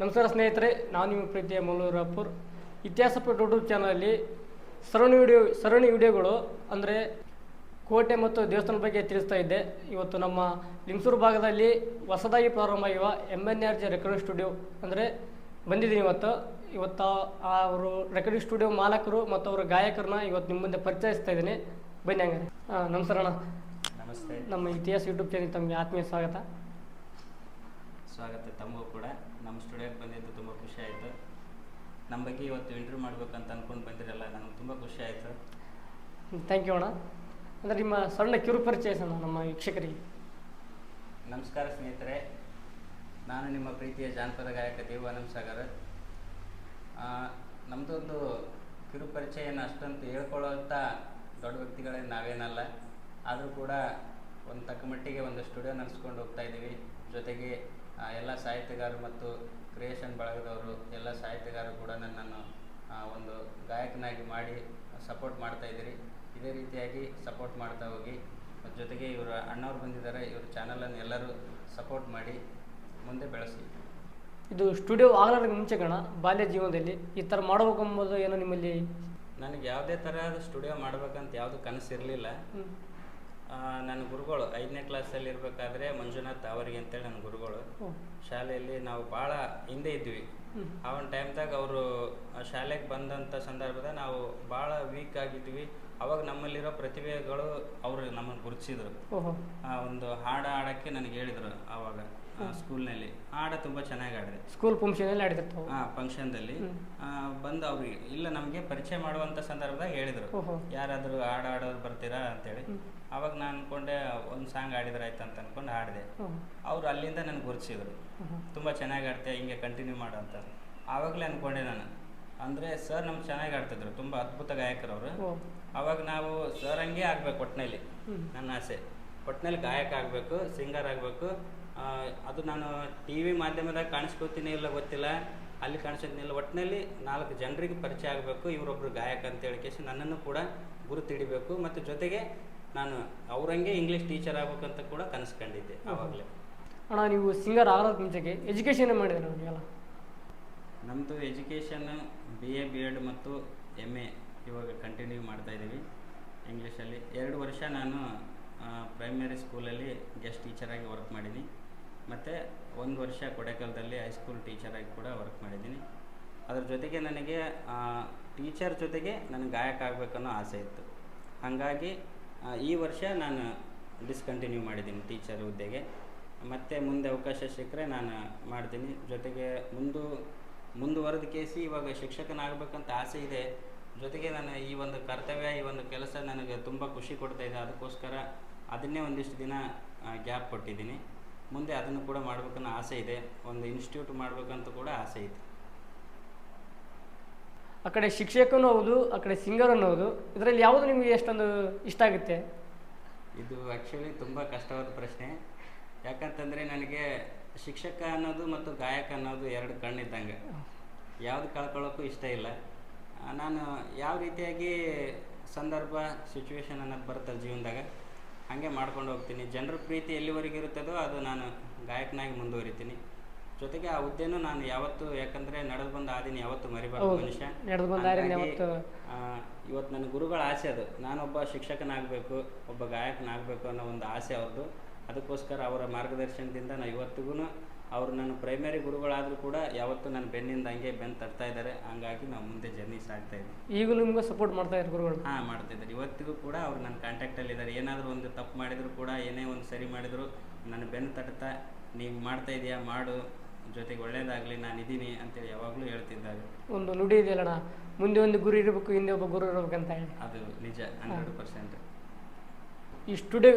ನಮಸ್ಕಾರ ಸ್ನೇಹಿತರೆ ನಾನು ನಿಮ್ಮ ಪ್ರೀತಿಯ ಮಲ್ಲೂರಪ್ಪುರ್ ಇತಿಹಾಸ ಯೂಟ್ಯೂಬ್ ಚಾನಲಲ್ಲಿ ಸರಣಿ ವಿಡಿಯೋ ಸರಣಿ ವಿಡಿಯೋಗಳು ಅಂದರೆ ಕೋಟೆ ಮತ್ತು ದೇವಸ್ಥಾನದ ಬಗ್ಗೆ ತಿಳಿಸ್ತಾ ಇದ್ದೆ. ಇವತ್ತು ನಮ್ಮ ಲಿಂಗಸೂರು ಭಾಗದಲ್ಲಿ ಹೊಸದಾಗಿ ಪ್ರಾರಂಭ ಆಗಿರುವ M N R G recording studio ಅಂದರೆ ಬಂದಿದ್ದೀನಿ ಇವತ್ತು. ಇವತ್ತು ಅವರು ರೆಕಾರ್ಡಿಂಗ್ ಸ್ಟುಡಿಯೋ ಮಾಲಕರು ಮತ್ತು ಅವರ ಗಾಯಕರನ್ನ ಇವತ್ತು ನಿಮ್ಮ ಮುಂದೆ ಪರಿಚಯಿಸ್ತಾ ಇದ್ದೀನಿ. ಬನ್ನಿ ಹಂಗಾರೆ. ಹಾಂ ನಮಸ್ಕಾರ ಅಣ್ಣ. ನಮಸ್ತೆ. ನಮ್ಮ ಇತಿಹಾಸ ಯೂಟ್ಯೂಬ್ ಚಾನಲ್ ತಮಗೆ ಆತ್ಮೀಯ ಸ್ವಾಗತ. ಸ್ವಾಗತ ತಮಗೂ ಕೂಡ. ನಮ್ಮ ಸ್ಟುಡಿಯೋಕ್ಕೆ ಬಂದಿದ್ದು ತುಂಬ ಖುಷಿ ಆಯಿತು. ನಮ್ಮ ಬಗ್ಗೆ ಇವತ್ತು ಇಂಟರ್ವ್ಯೂ ಮಾಡ್ಬೇಕಂತ ಅಂದ್ಕೊಂಡು ಬಂದಿರಲ್ಲ ನನಗೆ ತುಂಬ ಖುಷಿ ಆಯಿತು. ಥ್ಯಾಂಕ್ ಯು ಅಣ್ಣ. ಅಂದರೆ ನಿಮ್ಮ ಸಣ್ಣ ಕಿರು ಪರಿಚಯ ಸಣ್ಣ ನಮ್ಮ ವೀಕ್ಷಕರಿಗೆ? ನಮಸ್ಕಾರ ಸ್ನೇಹಿತರೆ. ನಾನು ನಿಮ್ಮ ಪ್ರೀತಿಯ ಜಾನಪದ ಗಾಯಕ ದೇವ ಸಾಗರ್. ನಮ್ಮದೊಂದು ಕಿರು ಪರಿಚಯನ ಅಷ್ಟೊಂದು ಹೇಳ್ಕೊಳ್ಳೋಂಥ ದೊಡ್ಡ ವ್ಯಕ್ತಿಗಳೇ ನಾವೇನಲ್ಲ. ಆದರೂ ಕೂಡ ಒಂದು ತಕ್ಕಮಟ್ಟಿಗೆ ಒಂದು ಸ್ಟುಡಿಯೋ ನಡೆಸ್ಕೊಂಡು ಹೋಗ್ತಾ ಇದ್ದೀವಿ. ಜೊತೆಗೆ ಎಲ್ಲ ಸಾಹಿತ್ಯಗಾರರು ಮತ್ತು ಕ್ರಿಯೇಷನ್ ಬಳಗದವರು ಎಲ್ಲ ಸಾಹಿತ್ಯಗಾರರು ಕೂಡ ನನ್ನನ್ನು ಆ, ಒಂದು ಗಾಯಕನಾಗಿ ಮಾಡಿ ಸಪೋರ್ಟ್ ಮಾಡ್ತಾ ಇದ್ದೀರಿ. ಇದೇ ರೀತಿಯಾಗಿ ಸಪೋರ್ಟ್ ಮಾಡ್ತಾ ಹೋಗಿ. ಜೊತೆಗೆ ಇವರು ಅಣ್ಣವ್ರು ಬಂದಿದ್ದಾರೆ ಇವ್ರ ಚಾನಲನ್ನು ಎಲ್ಲರೂ ಸಪೋರ್ಟ್ ಮಾಡಿ ಮುಂದೆ ಬೆಳೆಸಿ. ಇದು ಸ್ಟುಡಿಯೋ ಆಗಲಾರ್ದ ಮುಂಚೆ ಕಣ ಬಾಲ್ಯ ಜೀವನದಲ್ಲಿ ಈ ಥರ ಮಾಡಬೇಕು ಎಂಬುದು ಏನೋ ನಿಮ್ಮಲ್ಲಿ? ನನಗೆ ಯಾವುದೇ ಥರದ ಸ್ಟುಡಿಯೋ ಮಾಡ್ಬೇಕಂತ ಯಾವುದು ಕನಸಿರಲಿಲ್ಲ. ನನ್ನ ಗುರುಗಳು ಐದನೇ ಕ್ಲಾಸಲ್ಲಿ ಇರಬೇಕಾದ್ರೆ ಮಂಜುನಾಥ್ ಅವರಿಗೆ ಅಂತೇಳಿ ನನ್ನ ಗುರುಗಳು. ಶಾಲೆಯಲ್ಲಿ ನಾವು ಭಾಳ ಹಿಂದೆ ಇದ್ವಿ. ಆ ಒಂದು ಟೈಮ್ದಾಗ ಅವರು ಶಾಲೆಗೆ ಬಂದಂಥ ಸಂದರ್ಭದಾಗ ನಾವು ಭಾಳ ವೀಕ್ ಆಗಿದ್ವಿ. ಅವಾಗ ನಮ್ಮಲ್ಲಿರೋ ಪ್ರತಿಭೆಗಳು ಅವರು ನಮ್ಮನ್ನು ಗುರುತಿಸಿದ್ರು. ಆ ಒಂದು ಹಾಡ ಹಾಡೋಕ್ಕೆ ನನಗೆ ಹೇಳಿದರು ಆವಾಗ ಸ್ಕೂಲ್ನಲ್ಲಿ ಹಾಡ ತುಂಬ ಚೆನ್ನಾಗಿ ಆಡಿದೆ ಸ್ಕೂಲ್ ಫಂಕ್ಷನಲ್ಲಿ ಆಡಿದ್ರು ಹಾಂ ಫಂಕ್ಷನ್ದಲ್ಲಿ. ಬಂದು ಅವ್ರಿಗೆ ಇಲ್ಲ ನಮಗೆ ಪರಿಚಯ ಮಾಡುವಂಥ ಸಂದರ್ಭದಾಗ ಹೇಳಿದರು. ಯಾರಾದರೂ ಹಾಡು ಹಾಡೋರು ಬರ್ತೀರಾ ಅಂತೇಳಿ. ಅವಾಗ ನಾನು ಅನ್ಕೊಂಡೆ ಒಂದು ಸಾಂಗ್ ಆಡಿದ್ರೆ ಆಯ್ತು ಅಂತ ಅನ್ಕೊಂಡು ಹಾಡಿದೆ. ಅವ್ರು ಅಲ್ಲಿಂದ ನನಗೆ ಗುರುತಿಸಿದ್ರು ತುಂಬ ಚೆನ್ನಾಗಿ ಆಡ್ತೀಯ ಹಿಂಗೆ ಕಂಟಿನ್ಯೂ ಮಾಡು ಅಂತ. ಆವಾಗಲೇ ಅನ್ಕೊಂಡೆ ನಾನು. ಅಂದರೆ ಸರ್ ನಮ್ಗೆ ಚೆನ್ನಾಗಿ ಆಡ್ತಿದ್ರು ತುಂಬ ಅದ್ಭುತ ಗಾಯಕರು ಅವರು. ಅವಾಗ ನಾವು ಸರ್ ಹಂಗೆ ಆಗ್ಬೇಕು ಒಟ್ಟಿನಲ್ಲಿ ನನ್ನ ಆಸೆ. ಒಟ್ಟಿನಲ್ಲಿ ಗಾಯಕ ಆಗಬೇಕು ಸಿಂಗರ್ ಆಗಬೇಕು. ಅದು ನಾನು ಟಿ ವಿ ಮಾಧ್ಯಮದಾಗ ಕಾಣಿಸ್ಕೋತೀನಿ ಇಲ್ಲ ಗೊತ್ತಿಲ್ಲ ಅಲ್ಲಿ ಕಾಣಿಸೋದಿಲ್ಲ ಒಟ್ಟಿನಲ್ಲಿ ನಾಲ್ಕು ಜನರಿಗೆ ಪರಿಚಯ ಆಗಬೇಕು ಇವರೊಬ್ರು ಗಾಯಕ ಅಂತ ಹೇಳಿಕೇಸಿ ನನ್ನನ್ನು ಕೂಡ ಗುರುತಿಡಿಬೇಕು. ಮತ್ತು ಜೊತೆಗೆ ನಾನು ಅವ್ರಂಗೆ ಇಂಗ್ಲೀಷ್ ಟೀಚರ್ ಆಗ್ಬೇಕಂತ ಕೂಡ ಕನಸು ಕಂಡಿದ್ದೆ ಆವಾಗಲೇ. ಅಣ್ಣ ನೀವು ಸಿಂಗರ್ ಆಗೋದಕ್ಕೆ ಮುಂಚೆಗೆ ಎಜುಕೇಷನ್ ಮಾಡಿದ್ರೆ ನಿಮಗೆಲ್ಲ ನಮ್ಮದು education B A B Ed ಮತ್ತು ಎಂ ಎ ಇವಾಗ ಕಂಟಿನ್ಯೂ ಮಾಡ್ತಾ ಇದ್ದೀವಿ ಇಂಗ್ಲೀಷಲ್ಲಿ ಎರಡು ವರ್ಷ ನಾನು ಪ್ರೈಮರಿ ಸ್ಕೂಲಲ್ಲಿ ಗೆಸ್ಟ್ ಟೀಚರಾಗಿ ವರ್ಕ್ ಮಾಡಿದ್ದೀನಿ. ಮತ್ತು ಒಂದು ವರ್ಷ ಕೊಡೆಕಲ್ದಲ್ಲಿ ಹೈಸ್ಕೂಲ್ ಟೀಚರಾಗಿ ಕೂಡ ವರ್ಕ್ ಮಾಡಿದ್ದೀನಿ. ಅದ್ರ ಜೊತೆಗೆ ನನಗೆ ಟೀಚರ್ ಜೊತೆಗೆ ನನಗೆ ಗಾಯಕ ಆಗಬೇಕನ್ನೋ ಆಸೆ ಇತ್ತು. ಹಾಗಾಗಿ ಈ ವರ್ಷ ನಾನು ಡಿಸ್ಕಂಟಿನ್ಯೂ ಮಾಡಿದ್ದೀನಿ ಟೀಚರ್ ಹುದ್ದೆಗೆ. ಮತ್ತೆ ಮುಂದೆ ಅವಕಾಶ ಸಿಕ್ಕರೆ ನಾನು ಮಾಡ್ತೀನಿ. ಜೊತೆಗೆ ಮುಂದು, ಮುಂದುವರೆದ ಕೇಸಿ ಇವಾಗ ಶಿಕ್ಷಕನಾಗಬೇಕಂತ ಆಸೆ ಇದೆ. ಜೊತೆಗೆ ನಾನು ಈ ಒಂದು ಕರ್ತವ್ಯ, ಈ ಒಂದು ಕೆಲಸ ನನಗೆ ತುಂಬ ಖುಷಿ ಕೊಡ್ತಾ ಇದೆ. ಅದಕ್ಕೋಸ್ಕರ ಅದನ್ನೇ ಒಂದಿಷ್ಟು ದಿನ ಗ್ಯಾಪ್ ಕೊಟ್ಟಿದ್ದೀನಿ. ಮುಂದೆ ಅದನ್ನು ಕೂಡ ಮಾಡಬೇಕನ್ನೋ ಆಸೆ ಇದೆ. ಒಂದು ಇನ್ಸ್ಟಿಟ್ಯೂಟ್ ಮಾಡಬೇಕಂತ ಕೂಡ ಆಸೆ ಇದೆ. ಆ ಕಡೆ ಶಿಕ್ಷಕನೂ ಹೌದು, ಆ ಕಡೆ ಸಿಂಗರ್ ಹೌದು. ಇದರಲ್ಲಿ ಯಾವುದು ನಿಮಗೆ ಎಷ್ಟೊಂದು ಇಷ್ಟ ಆಗುತ್ತೆ? ಇದು ಆ್ಯಕ್ಚುಲಿ ತುಂಬ ಕಷ್ಟವಾದ ಪ್ರಶ್ನೆ. ಯಾಕಂತಂದರೆ ನನಗೆ ಶಿಕ್ಷಕ ಅನ್ನೋದು ಮತ್ತು ಗಾಯಕ ಅನ್ನೋದು ಎರಡು ಕಣ್ಣಿದ್ದಂಗೆ. ಯಾವುದು ಕಳ್ಕೊಳ್ಳೋಕ್ಕೂ ಇಷ್ಟ ಇಲ್ಲ. ನಾನು ಯಾವ ರೀತಿಯಾಗಿ ಸಂದರ್ಭ ಸಿಚುವೇಶನ್ ಅನ್ನೋದು ಬರುತ್ತೆ ಜೀವನದಾಗ, ಹಾಗೆ ಮಾಡ್ಕೊಂಡು ಹೋಗ್ತೀನಿ. ಜನರ ಪ್ರೀತಿ ಎಲ್ಲಿವರೆಗೆ ಇರುತ್ತದೋ ಅದು ನಾನು ಗಾಯಕನಾಗಿ ಮುಂದುವರಿತೀನಿ. ಜೊತೆಗೆ ಆ ಹುದ್ದೆನೂ ನಾನು ಯಾವತ್ತು ಯಾಕಂದ್ರೆ ನಡೆದು ಬಂದ ಆದಿನ ಯಾವತ್ತು ಮರಿಬಾರ್ದು. ಮನುಷ್ಯ. ನಡೆದು ಬಂದ ದಾರಿನ ಹಾಗಾಗಿ, ಯಾವತ್ತೂ. ಆ, ಇವತ್ತು ನನ್ನ ಗುರುಗಳ ಆಸೆ ಅದು. ನಾನೊಬ್ಬ ಶಿಕ್ಷಕನಾಗಬೇಕು ಒಬ್ಬ ಗಾಯಕನಾಗಬೇಕು ಅನ್ನೋ ಒಂದು ಆಸೆ ಅವ್ರದ್ದು. ಅದಕ್ಕೋಸ್ಕರ ಅವರ ಮಾರ್ಗದರ್ಶನದಿಂದ ನಾನು ಇವತ್ತಿಗೂ ಅವರು ನನ್ನ ಪ್ರೈಮರಿ ಗುರುಗಳಾದರೂ ಕೂಡ ಯಾವತ್ತೂ ನನ್ನ ಬೆನ್ನಿಂದ ಹಂಗೆ ಬೆನ್ನು ತರ್ತಾ ಇದ್ದಾರೆ. ಹಂಗಾಗಿ ನಾವು ಮುಂದೆ ಜರ್ನಿ ಸಾಗ್ತಾ ಇದ್ದೀವಿ. ಈಗಲೂ ನಿಮಗೆ ಸಪೋರ್ಟ್ ಮಾಡ್ತಾ ಇದ್ದಾರೆ ಗುರುಗಳು. ಹಾಂ ಮಾಡ್ತಿದ್ದಾರೆ ಇವತ್ತಿಗೂ ಕೂಡ ಅವ್ರು ನನ್ನ ಕಾಂಟ್ಯಾಕ್ಟಲ್ಲಿ ಇದ್ದಾರೆ. ಏನಾದರೂ ಒಂದು ತಪ್ಪು ಮಾಡಿದ್ರು ಕೂಡ ಏನೇ ಒಂದು ಸರಿ ಮಾಡಿದ್ರು ನನ್ನ ಬೆನ್ನು ತಟ್ತಾ ನೀವು ಮಾಡ್ತಾ ಇದೆಯಾ? ಮಾಡು. ಜೊತೆಗೆ ಒಳ್ಳೇದಾಗಲಿ ನಾನು ಇದ್ದೀನಿ ಅಂತೇಳಿ ಯಾವಾಗಲೂ ಹೇಳ್ತಿದ್ದಾರೆ. ಒಂದು ನುಡಿ ಇದೆಯಲ್ಲಣ್ಣ? ಮುಂದೆ ಒಂದು ಗುರು ಇರಬೇಕು ಹಿಂದೆ ಒಬ್ಬ ಗುರು ಅಂತ ಹೇಳಿ. ಅದು ನಿಜ ಹಂಡ್ರೆಡ್ ಪರ್ಸೆಂಟ್. ಈ ಸ್ಟುಡಿಯೋ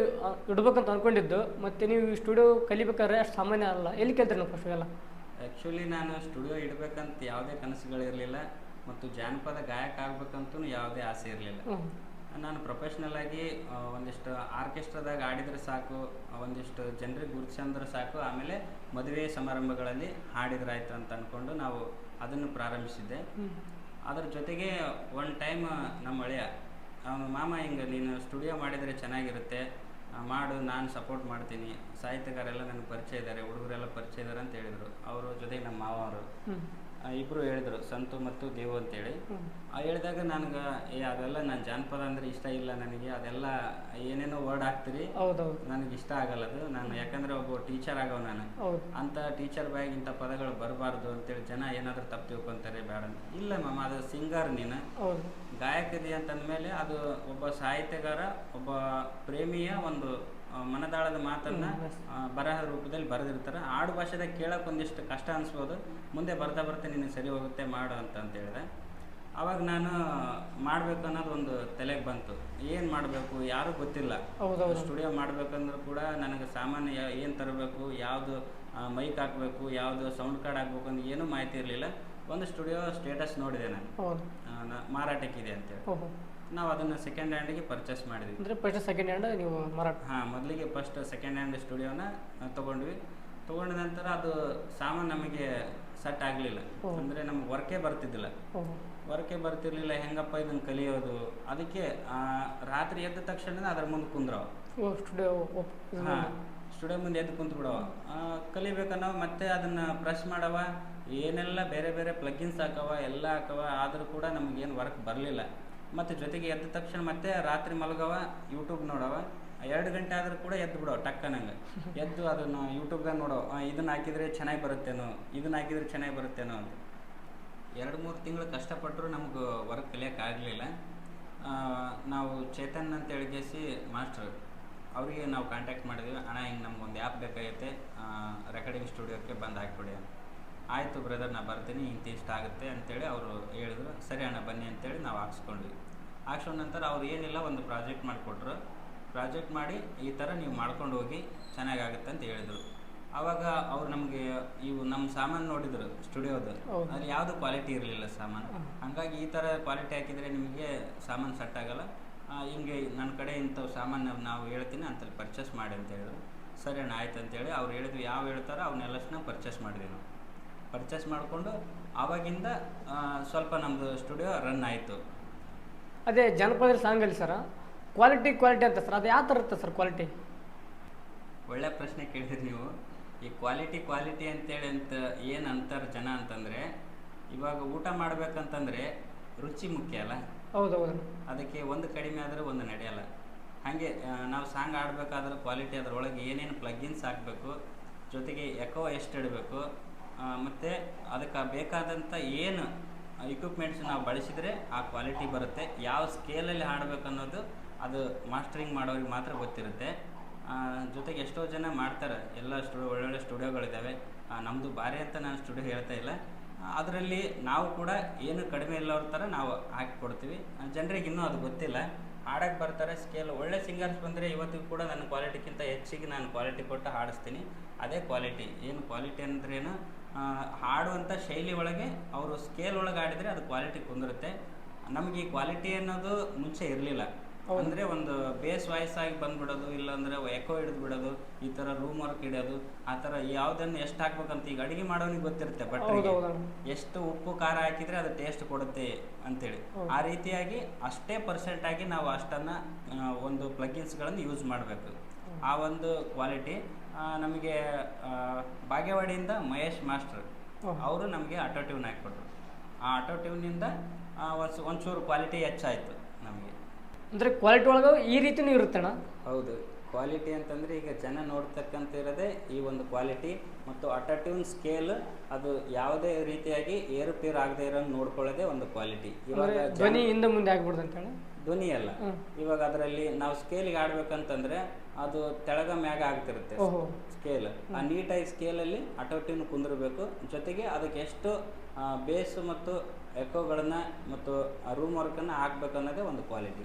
ಇಡ್ಬೇಕಂತ ಅನ್ಕೊಂಡಿದ್ದು ಮತ್ತೆ ನೀವು ಈ ಸ್ಟುಡಿಯೋ ಕಲಿಬೇಕಾದ್ರೆ ಅಷ್ಟು ಸಾಮಾನ್ಯ ಅಲ್ಲ. ಎಲ್ಲಿ ಕೇಳ್ತೀರಿ ನಾವು ಫಸ್ಟ್ ಎಲ್ಲ ಆ್ಯಕ್ಚುಲಿ ನಾನು ಸ್ಟುಡಿಯೋ ಇಡಬೇಕಂತ ಯಾವುದೇ ಕನಸುಗಳಿರಲಿಲ್ಲ ಮತ್ತು ಜಾನಪದ ಗಾಯಕ ಆಗ್ಬೇಕಂತೂ ಯಾವುದೇ ಆಸೆ ಇರಲಿಲ್ಲ. ನಾನು ಪ್ರೊಫೆಷ್ನಲ್ ಆಗಿ ಒಂದಿಷ್ಟು ಆರ್ಕೆಸ್ಟ್ರಾದಾಗ ಆಡಿದ್ರೆ ಸಾಕು ಒಂದಿಷ್ಟು ಜನರಿಗೆ ಗುರುತಿಸಂದ್ರೆ ಸಾಕು ಆಮೇಲೆ ಮದುವೆ ಸಮಾರಂಭಗಳಲ್ಲಿ ಹಾಡಿದ್ರಾಯ್ತು ಅಂತ ಅಂದ್ಕೊಂಡು ನಾವು ಅದನ್ನು ಪ್ರಾರಂಭಿಸಿದ್ದೆ. ಅದ್ರ ಜೊತೆಗೆ ಒನ್ ಟೈಮ್ ನಮ್ಮ ಅಳಿಯ ಅವನು ಮಾಮ ಹಿಂಗೆ ನೀನು ಸ್ಟುಡಿಯೋ ಮಾಡಿದರೆ ಚೆನ್ನಾಗಿರುತ್ತೆ ಮಾಡು ನಾನು ಸಪೋರ್ಟ್ ಮಾಡ್ತೀನಿ. ಸಾಹಿತ್ಯಗಾರೆಲ್ಲ ನನಗೆ ಪರಿಚಯ ಇದ್ದಾರೆ ಹುಡುಗರೆಲ್ಲ ಪರಿಚಯ ಇದ್ದಾರೆ ಅಂತ ಹೇಳಿದರು. ಅವರು ಜೊತೆಗೆ ನಮ್ಮ ಮಾವ ಅವರು. ಇಬ್ಬರು ಹೇಳಿದ್ರು ಸಂತು ಮತ್ತು ದೇವು ಅಂತೇಳಿ. ಹೇಳಿದಾಗ ನನಗೆ ಏ ಅದೆಲ್ಲ ನಾನು ಜಾನಪದ ಅಂದ್ರೆ ಇಷ್ಟ ಇಲ್ಲ ನನಗೆ ಅದೆಲ್ಲ ಏನೇನೋ ವರ್ಡ್ ಹಾಕ್ತಿರಿ ಹೌದು ನನಗೆ ಇಷ್ಟ ಆಗಲ್ಲ ಅದು. ನಾನು ಯಾಕಂದ್ರೆ ಒಬ್ಬ ಟೀಚರ್ ಆಗವ ನಾನು. ಅಂತ ಟೀಚರ್ ಬ್ಯಾಗ್ ಇಂಥ ಪದಗಳು ಬರಬಾರ್ದು ಅಂತೇಳಿ ಜನ ಏನಾದರೂ ತಪ್ಪು ತಿಳ್ಕೊಂತಾರೆ ಬೇಡ. ಇಲ್ಲ ಮ್ಯಾಮ್ ಅದು ಸಿಂಗರ್ ನೀನು. ಗಾಯಕದಿ ಅಂತಂದಮೇಲೆ ಅದು ಒಬ್ಬ ಸಾಹಿತ್ಯಗಾರ ಒಬ್ಬ ಪ್ರೇಮಿಯ ಒಂದು ಮನದಾಳದ ಮಾತನ್ನ ಬರಹ ರೂಪದಲ್ಲಿ ಬರೆದಿರ್ತಾರೆ. ಆಡು ಭಾಷೆದಾಗ ಕೇಳಕ್ಕೆ ಒಂದಿಷ್ಟು ಕಷ್ಟ ಅನಿಸ್ಬೋದು. ಮುಂದೆ ಬರ್ತಾ ಬರ್ತಾ ನಿನ್ನ ಸರಿ ಹೋಗುತ್ತೆ ಮಾಡು ಅಂತ ಅಂತ ಹೇಳಿದೆ. ಅವಾಗ ನಾನು ಮಾಡಬೇಕು ಅನ್ನೋದು ಒಂದು ತಲೆಗೆ ಬಂತು. ಏನು ಮಾಡಬೇಕು ಯಾರೂ ಗೊತ್ತಿಲ್ಲ. ಸ್ಟುಡಿಯೋ ಮಾಡ್ಬೇಕಂದ್ರೂ ಕೂಡ ನನಗೆ ಸಾಮಾನ್ಯ ಏನು ತರಬೇಕು ಯಾವುದು ಮೈಕ್ ಹಾಕಬೇಕು ಯಾವುದು ಸೌಂಡ್ ಕಾರ್ಡ್ ಹಾಕ್ಬೇಕು ಅಂತ ಏನೂ ಮಾಹಿತಿ ಇರಲಿಲ್ಲ. ಒಂದು ಸ್ಟುಡಿಯೋ ಸ್ಟೇಟಸ್ ನೋಡಿದೆ ನಾನು. ಮಾರಾಟಕ್ಕಿದೆ ಅಂತೇಳಿ ನಾವು ಅದನ್ನು ಸೆಕೆಂಡ್ ಹ್ಯಾಂಡಿಗೆ ಪರ್ಚೇಸ್ ಮಾಡಿದ್ವಿ. ಅಂದರೆ ಫಸ್ಟ್ ಸೆಕೆಂಡ್ ಹ್ಯಾಂಡ್ ನೀವು ಮಾರಾಟ ಹಾಂ ಮೊದಲಿಗೆ ಫಸ್ಟ್ ಸೆಕೆಂಡ್ ಹ್ಯಾಂಡ್ ಸ್ಟುಡಿಯೋನ ತೊಗೊಂಡ್ವಿ. ತೊಗೊಂಡ ನಂತರ ಅದು ಸಾಮಾನು ನಮಗೆ ಸೆಟ್ ಆಗಲಿಲ್ಲ. ಅಂದರೆ ನಮ್ಗೆ ವರ್ಕೇ ಬರ್ತಿದ್ದಿಲ್ಲ. ವರ್ಕೇ ಬರ್ತಿರ್ಲಿಲ್ಲ ಹೆಂಗಪ್ಪ ಇದನ್ನು ಕಲಿಯೋದು? ಅದಕ್ಕೆ ಆ, ರಾತ್ರಿ ಎದ್ದ ತಕ್ಷಣ ಅದ್ರ ಮುಂದೆ ಕುಂದ್ರವ. ಹಾಂ ಸ್ಟುಡಿಯೋ ಮುಂದೆ ಎದ್ದು ಕುಂತು ಬಿಡವ. ಕಲಿಬೇಕನ್ನೋ ಮತ್ತೆ ಅದನ್ನ ಪ್ರೆಸ್ ಮಾಡವ. ಏನೆಲ್ಲ ಬೇರೆ ಬೇರೆ ಪ್ಲಗಿನ್ಸ್ ಹಾಕವ ಎಲ್ಲ ಹಾಕವ ಆದರೂ ಕೂಡ ನಮಗೇನು ವರ್ಕ್ ಬರಲಿಲ್ಲ. ಮತ್ತು ಜೊತೆಗೆ ಎದ್ದ ತಕ್ಷಣ ಮತ್ತೆ ರಾತ್ರಿ ಮಲಗವ ಯೂಟ್ಯೂಬ್ ನೋಡವ. ಎರಡು ಗಂಟೆ ಆದರೂ ಕೂಡ ಎದ್ದು ಬಿಡೋ ಟಕ್ಕನಂಗೆ ಎದ್ದು ಅದನ್ನು ಯೂಟ್ಯೂಬ್ದಾಗ ನೋಡೋ ಇದನ್ನು ಹಾಕಿದರೆ ಚೆನ್ನಾಗಿ ಬರುತ್ತೇನೋ, ಇದನ್ನ ಹಾಕಿದರೆ ಚೆನ್ನಾಗಿ ಬರುತ್ತೇನೋ ಅಂತ. ಎರಡು ಮೂರು ತಿಂಗಳು ಕಷ್ಟಪಟ್ಟರು ನಮ್ಗೆ ವರ್ಕ್ ಕಲಿಯೋಕ್ಕಾಗಲಿಲ್ಲ ನಾವು ಚೇತನ್ ಅಂತ ಹೇಳಿಗೆಸಿ ಮಾಸ್ಟರ್, ಅವರಿಗೆ ನಾವು ಕಾಂಟ್ಯಾಕ್ಟ್ ಮಾಡಿದ್ವಿ. ಅಣ್ಣ, ಹಿಂಗೆ ನಮ್ಗೆ ಒಂದು ಆ್ಯಪ್ ಬೇಕಾಗೈತೆ ರೆಕಾರ್ಡಿಂಗ್ ಸ್ಟುಡಿಯೋಕ್ಕೆ ಬಂದು ಹಾಕ್ಬಿಡಿ ಅಂತ. ಆಯಿತು ಬ್ರದರ್ ನಾನು ಬರ್ತೀನಿ ಇಂತ ಇಷ್ಟ ಆಗುತ್ತೆ ಅಂತೇಳಿ ಅವರು ಹೇಳಿದ್ರು. ಸರಿ ಅಣ್ಣ ಬನ್ನಿ ಅಂತೇಳಿ ನಾವು ಹಾಕ್ಸ್ಕೊಂಡ್ವಿ. ಹಾಕ್ಸ್ಕೊಂಡ ನಂತರ ಅವ್ರು ಏನಿಲ್ಲ ಒಂದು ಪ್ರಾಜೆಕ್ಟ್ ಮಾಡಿಕೊಟ್ರು. ಪ್ರಾಜೆಕ್ಟ್ ಮಾಡಿ ಈ ಥರ ನೀವು ಮಾಡ್ಕೊಂಡು ಹೋಗಿ ಚೆನ್ನಾಗಾಗುತ್ತೆ ಅಂತ ಹೇಳಿದರು. ಆವಾಗ ಅವ್ರು ನಮಗೆ ಇವು ನಮ್ಮ ಸಾಮಾನು ನೋಡಿದ್ರು ಸ್ಟುಡಿಯೋದು. ಅಲ್ಲಿ ಯಾವುದು ಕ್ವಾಲಿಟಿ ಇರಲಿಲ್ಲ ಸಾಮಾನು. ಹಾಗಾಗಿ ಈ ಥರ ಕ್ವಾಲಿಟಿ ಹಾಕಿದರೆ ನಿಮಗೆ ಸಾಮಾನು ಸೆಟ್ ಆಗಲ್ಲ. ಹಿಂಗೆ ನನ್ನ ಕಡೆ ಇಂಥವು ಸಾಮಾನು ನಾವು ಹೇಳ್ತೀನಿ ಅಂತಲ್ಲಿ ಪರ್ಚೇಸ್ ಮಾಡಿ ಅಂತ ಹೇಳಿದ್ರು. ಸರಿ ಅಣ್ಣ ಆಯ್ತು ಅಂತೇಳಿ ಅವ್ರು ಹೇಳಿದ್ರು. ಯಾವ ಹೇಳ್ತಾರೋ ಅವನ್ನೆಲ್ಲಸನ್ನ ಪರ್ಚೇಸ್ ಮಾಡಿದ್ವಿ ನಾವು. ಪರ್ಚೇಸ್ ಮಾಡಿಕೊಂಡು ಆವಾಗಿಂದ ಸ್ವಲ್ಪ ನಮ್ಮದು ಸ್ಟುಡಿಯೋ ರನ್ ಆಯಿತು. ಅದೇ ಜನಪದ ಸಾಂಗಲ್ಲಿ ಸರ ಕ್ವಾಲಿಟಿ ಕ್ವಾಲಿಟಿ ಅಂತ ಸರ್ ಅದು ಯಾವ ಥರ ಇರುತ್ತೆ ಸರ್ ಕ್ವಾಲಿಟಿ ಒಳ್ಳೆ ಪ್ರಶ್ನೆ ಕೇಳಿದ್ರಿ ನೀವು. ಈ ಕ್ವಾಲಿಟಿ ಕ್ವಾಲಿಟಿ ಅಂತೇಳಿ ಅಂತ ಏನು ಅಂತಾರೆ ಜನ ಅಂತಂದರೆ ಇವಾಗ ಊಟ ಮಾಡಬೇಕಂತಂದರೆ ರುಚಿ ಮುಖ್ಯ ಅಲ್ಲ? ಹೌದು ಹೌದು ಅದಕ್ಕೆ ಒಂದು ಕಡಿಮೆ ಆದರೆ ಒಂದು ನಡೆಯಲ್ಲ. ಹಾಗೆ ನಾವು ಸಾಂಗ್ ಆಡಬೇಕಾದ್ರೆ ಕ್ವಾಲಿಟಿ ಅದರೊಳಗೆ ಏನೇನು ಪ್ಲಗ್ಗಿನ್ಸ್ ಹಾಕಬೇಕು ಜೊತೆಗೆ ಎಕೋ ಎಷ್ಟು ಇಡಬೇಕು ಮತ್ತು ಅದಕ್ಕೆ ಬೇಕಾದಂಥ ಏನು ಇಕ್ವಿಪ್ಮೆಂಟ್ಸ್ ನಾವು ಬಳಸಿದರೆ ಆ ಕ್ವಾಲಿಟಿ ಬರುತ್ತೆ. ಯಾವ ಸ್ಕೇಲಲ್ಲಿ ಹಾಡಬೇಕು ಅನ್ನೋದು ಅದು ಮಾಸ್ಟರಿಂಗ್ ಮಾಡೋರಿಗೆ ಮಾತ್ರ ಗೊತ್ತಿರುತ್ತೆ. ಜೊತೆಗೆ ಎಷ್ಟೋ ಜನ ಮಾಡ್ತಾರೆ. ಎಲ್ಲ ಸ್ಟುಡಿಯೋ, ಒಳ್ಳೊಳ್ಳೆ ಸ್ಟುಡಿಯೋಗಳಿದ್ದಾವೆ. ನಮ್ಮದು ಭಾರಿ ಅಂತ ನಾನು ಸ್ಟುಡಿಯೋ ಹೇಳ್ತಾ ಇಲ್ಲ. ಅದರಲ್ಲಿ ನಾವು ಕೂಡ ಏನು ಕಡಿಮೆ ಇಲ್ಲವ್ರ ಥರ ನಾವು ಹಾಕಿಕೊಡ್ತೀವಿ ಜನರಿಗೆ ಇನ್ನೂ ಅದು ಗೊತ್ತಿಲ್ಲ. ಹಾಡಕ್ಕೆ ಬರ್ತಾರೆ ಸ್ಕೇಲ್ ಒಳ್ಳೆ ಸಿಂಗರ್ಸ್ ಬಂದರೆ ಇವತ್ತಿಗೂ ಕೂಡ ನನ್ನ ಕ್ವಾಲಿಟಿಗಿಂತ ಹೆಚ್ಚಿಗೆ ನಾನು ಕ್ವಾಲಿಟಿ ಕೊಟ್ಟು ಹಾಡಿಸ್ತೀನಿ. ಅದೇ ಕ್ವಾಲಿಟಿ ಏನು ಕ್ವಾಲಿಟಿ ಅಂದ್ರೇನು ಹಾಡುವಂಥ ಶೈಲಿ ಒಳಗೆ ಅವರು ಸ್ಕೇಲ್ ಒಳಗೆ ಆಡಿದರೆ ಅದು ಕ್ವಾಲಿಟಿ ಕುಂದಿರುತ್ತೆ. ನಮಗೆ ಈ ಕ್ವಾಲಿಟಿ ಅನ್ನೋದು ಮುಂಚೆ ಇರಲಿಲ್ಲ. ಅಂದರೆ ಒಂದು ಬೇಸ್ ವಾಯ್ಸ್ ಆಗಿ ಬಂದ್ಬಿಡೋದು ಇಲ್ಲಾಂದ್ರೆ ಎಕೋ ಹಿಡಿದು ಬಿಡೋದು ಈ ಥರ ರೂಮ್ ವರ್ಕ್ ಇಡೋದು ಆ ಥರ ಯಾವುದನ್ನು ಎಷ್ಟು ಹಾಕ್ಬೇಕಂತ ಈಗ ಅಡುಗೆ ಮಾಡೋನಿಗೆ ಗೊತ್ತಿರುತ್ತೆ ಬಟ್ ಎಷ್ಟು ಉಪ್ಪು ಖಾರ ಹಾಕಿದ್ರೆ ಅದು ಟೇಸ್ಟ್ ಕೊಡುತ್ತೆ ಅಂತೇಳಿ. ಆ ರೀತಿಯಾಗಿ ಅಷ್ಟೇ ಪರ್ಸೆಂಟ್ ಆಗಿ ನಾವು ಅಷ್ಟನ್ನು ಒಂದು ಪ್ಲಗಿನ್ಸ್ಗಳನ್ನು ಯೂಸ್ ಮಾಡಬೇಕು. ಆ ಒಂದು ಕ್ವಾಲಿಟಿ ನಮಗೆ ಬಾಗೇವಾಡಿಯಿಂದ ಮಹೇಶ್ ಮಾಸ್ಟರ್. ಅವರು ನಮಗೆ ಆಟೋ ಟ್ಯೂನ್ ಹಾಕಿಕೊಟ್ರು. ಆ ಆಟೋ ಟ್ಯೂನಿಂದ ಒಂದು ಒಂಚೂರು ಕ್ವಾಲಿಟಿ ಹೆಚ್ಚಾಯಿತು ನಮಗೆ. ಅಂದರೆ ಕ್ವಾಲಿಟಿ ಒಳಗೆ ಈ ರೀತಿನೂ ಇರುತ್ತಣ್ಣ? ಹೌದು. ಕ್ವಾಲಿಟಿ ಅಂತಂದರೆ ಈಗ ಜನ ನೋಡ್ತಕ್ಕಂತ ಇರೋದೇ ಈ ಒಂದು ಕ್ವಾಲಿಟಿ ಮತ್ತು ಆಟೋ ಟ್ಯೂನ್ ಸ್ಕೇಲ್ ಅದು ಯಾವುದೇ ರೀತಿಯಾಗಿ ಏರುಪೇರು ಆಗದೆ ಇರೋ ನೋಡ್ಕೊಳ್ಳೋದೇ ಒಂದು ಕ್ವಾಲಿಟಿ. ಇವಾಗ ಧ್ವನಿ ಹಿಂದೆ ಮುಂದೆ ಆಗ್ಬಿಡ್ದು ಅಂತೇಳಿ? ಧ್ವನಿ ಅಲ್ಲ. ಇವಾಗ ಅದರಲ್ಲಿ ನಾವು ಸ್ಕೇಲಿಗೆ ಆಡ್ಬೇಕಂತಂದ್ರೆ ಅದು ತೆಳಗ ಮ್ಯಾಗ ಆಗ್ತಿರುತ್ತೆ ಸ್ಕೇಲ್ ಆ ನೀಟಾಗಿ ಸ್ಕೇಲಲ್ಲಿ ಅಟೋಟ್ಯೂನ್ ಕುಂದಿರಬೇಕು. ಜೊತೆಗೆ ಅದಕ್ಕೆ ಎಷ್ಟು ಬೇಸ್ ಮತ್ತು ಎಕೋಗಳನ್ನ ಮತ್ತು ರೂಮ್ ವರ್ಕನ್ನು ಹಾಕ್ಬೇಕು ಅನ್ನೋದೇ ಒಂದು ಕ್ವಾಲಿಟಿ